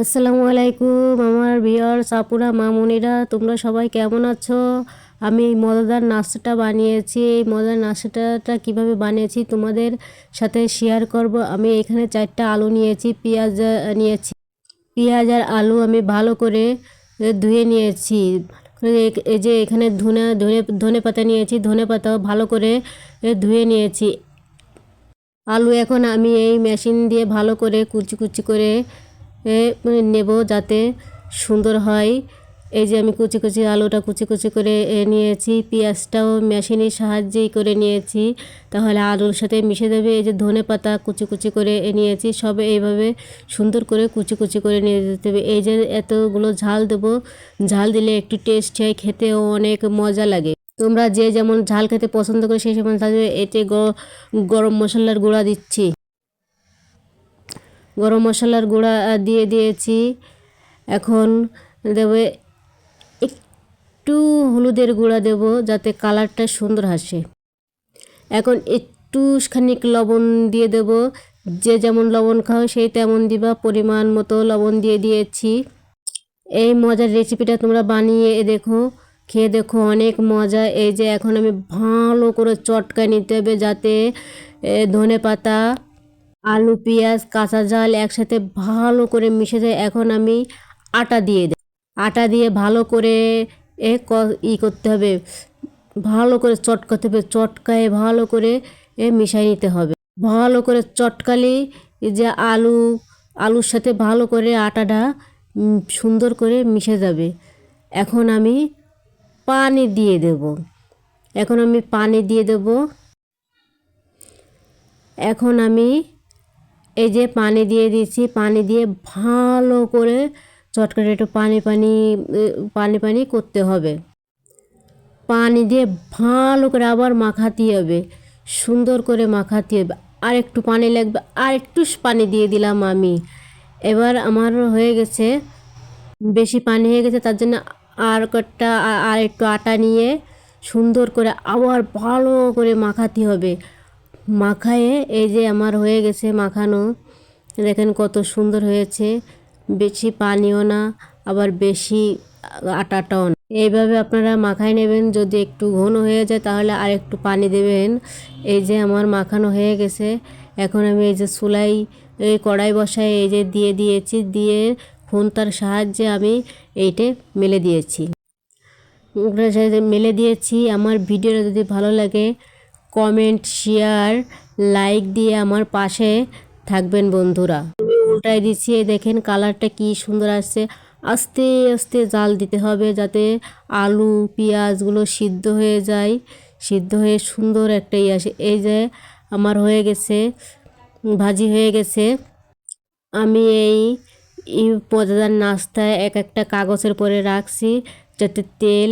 আসসালামু আলাইকুম আমার বিয়ার সাপুরা মামুনিরা, তোমরা সবাই কেমন আছো? আমি এই মজাদার নাস্তাটা বানিয়েছি। এই মজার নাস্তাটা কীভাবে বানিয়েছি তোমাদের সাথে শেয়ার করব। আমি এখানে চারটা আলু নিয়েছি, পেঁয়াজ নিয়েছি। পেঁয়াজ আর আলু আমি ভালো করে ধুয়ে নিয়েছি। এই যে এখানে ধনে ধনে ধনে পাতা নিয়েছি, ধনে পাতাও ভালো করে ধুয়ে নিয়েছি। আলু এখন আমি এই মেশিন দিয়ে ভালো করে কুচি কুচি করে নেব যাতে সুন্দর হয়। এই যে আমি কুচি কুচি আলুটা কুচি কুচি করে নিয়েছি। পেঁয়াজটাও মেশিনের সাহায্যেই করে নিয়েছি। তাহলে আলুর সাথে মিশে যাবে। এই যে ধনে পাতা কুচি কুচি করে নিয়েছি। সব এইভাবে সুন্দর করে কুচি কুচি করে নিয়ে যেতে হবে। এই যে এতগুলো ঝাল দেবো, ঝাল দিলে একটু টেস্ট হয়, খেতেও অনেক মজা লাগে। তোমরা যে যেমন ঝাল খেতে পছন্দ করে, সেই সময় থাকবে এতে গরম মশলার গুঁড়া দিচ্ছি। গরম মশলার গুঁড়া দিয়ে দিয়েছি। এখন দেবে একটু হলুদের গুঁড়া দেব যাতে কালারটা সুন্দর আসে। এখন একটু খানিক লবণ দিয়ে দেব। যে যেমন লবণ খাও, সেই তেমন দিবা। পরিমাণ মতো লবণ দিয়ে দিয়েছি। এই মজার রেসিপিটা তোমরা বানিয়ে দেখো। খেয়ে দেখো, অনেক মজা। এই যে এখন আমি ভালো করে চটকা নিতে হবে যাতে ধনে পাতা আলু, পেঁয়াজ, কাঁচা ঝাল একসাথে ভালো করে মিশে যায় এখন আমি আটা দিয়ে দেব। আটা দিয়ে ভালো করে এ ই করতে হবে, ভালো করে চটকাতে হবে। চটকায়ে ভালো করে এ মিশাই নিতে হবে। ভালো করে চটকালে যে আলু, আলুর সাথে ভালো করে আটাটা সুন্দর করে মিশে যাবে। এখন আমি পানি দিয়ে দেব। এখন আমি পানি দিয়ে দেব। এখন আমি এই যে পানি দিয়ে দিয়েছি পানি দিয়ে ভালো করে চটকাটা একটু পানি পানি পানি পানি করতে হবে। পানি দিয়ে ভালো করে আবার মাখাতে হবে, সুন্দর করে মাখাতে হবে। আর একটু পানি লাগবে, আর একটু পানি দিয়ে দিলাম আমি। এবার আমার হয়ে গেছে, বেশি পানি হয়ে গেছে, তার জন্য আর কটা আর একটু আটা নিয়ে সুন্দর করে আবার ভালো করে মাখাতে হবে। মাখায়ে এই যে আমার হয়ে গেছে মাখানো, দেখেন কত সুন্দর হয়েছে। বেশি পানিও না, আবার বেশি আটাটাও না। এইভাবে আপনারা মাখায় নেবেন, যদি একটু ঘন হয়ে যায় তাহলে আর একটু পানি দেবেন। এই যে আমার মাখানো হয়ে গেছে, এখন আমি এই যে চুলাই এই কড়াই বসায় এই যে দিয়ে দিয়েছি, দিয়ে ফোনটার সাহায্যে আমি এইটে মেলে দিয়েছি। মেলে দিয়েছি। আমার ভিডিওটা যদি ভালো লাগে কমেন্ট, শেয়ার, লাইক দিয়ে আমার পাশে থাকবেন বন্ধুরা। আমি উল্টাই দিচ্ছি, দেখেন কালারটা কি সুন্দর আসছে। আস্তে আস্তে জাল দিতে হবে যাতে আলু, পেঁয়াজগুলো সিদ্ধ হয়ে যায়। সিদ্ধ হয়ে সুন্দর একটা ইয়ে আসে। এই যে আমার হয়ে গেছে, ভাজি হয়ে গেছে। আমি এই এই মজাদার নাস্তায় এক একটা কাগজের পরে রাখছি যাতে তেল